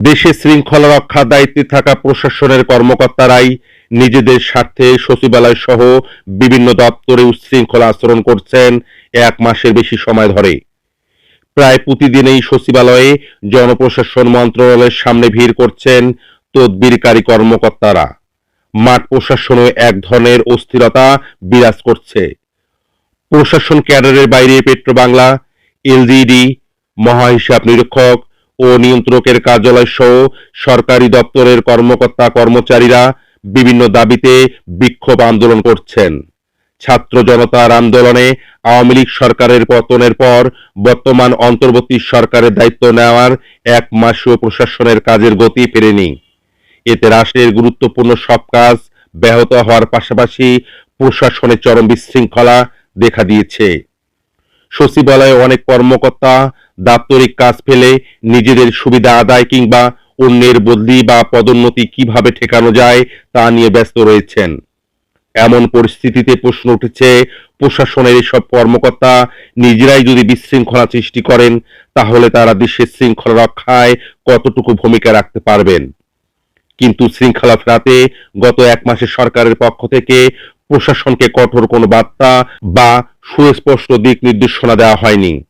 দেশে শৃঙ্খলা রক্ষার দায়িত্বে থাকা প্রশাসনের কর্মকর্তারাই নিজেদের স্বার্থে সচিবালয় সহ বিভিন্ন দপ্তরে উচ্ছৃঙ্খলা আচরণ করছেন এক মাসের বেশি সময় ধরে। প্রায় প্রতিদিনই সচিবালয়ে জনপ্রশাসন মন্ত্রণালয়ের সামনে ভিড় করছেন তদবিরকারী কর্মকর্তারা। মাঠ প্রশাসনে এক ধরনের অস্থিরতা বিরাজ করছে। প্রশাসন ক্যাডারের বাইরে পেট্রো বাংলা এলজিডি মহাহিসাব নিরীক্ষক ও নিয়ন্ত্রকের কার্যালয় সহ সরকারি দপ্তরের কর্মকর্তা কর্মচারীরা বিভিন্ন দাবিতে বিক্ষোভ আন্দোলন করছেন। ছাত্র জনতার আন্দোলনে আওয়ামী লীগ সরকারের পতনের পর বর্তমান অন্তর্বর্তী সরকারের দায়িত্ব নেওয়ার এক মাসও প্রশাসনের কাজের গতি ফেরেনি। এতে রাষ্ট্রের গুরুত্বপূর্ণ সব কাজ ব্যাহত হওয়ার পাশাপাশি প্রশাসনের চরম বিশৃঙ্খলা দেখা দিয়েছে। সচিবালয়ে অনেক কর্মকর্তা দাপ্তরিক কাজ ফেলে নিজেদের সুবিধা আদায় কিংবা অন্যের বদলি বা পদোন্নতি কীভাবে ঠেকানো যায় তা নিয়ে ব্যস্ত রয়েছেন। এমন পরিস্থিতিতে প্রশ্ন উঠেছে, প্রশাসনের এসব কর্মকর্তা নিজেরাই যদি বিশৃঙ্খলা সৃষ্টি করেন, তাহলে তারা দেশের শৃঙ্খলা রক্ষায় কতটুকু ভূমিকা রাখতে পারবেন? কিন্তু শৃঙ্খলা ফেরাতে গত এক মাসে সরকারের পক্ষ থেকে প্রশাসনকে কঠোর কোনো বার্তা বা সুস্পষ্ট দিক নির্দেশনা দেওয়া হয়নি।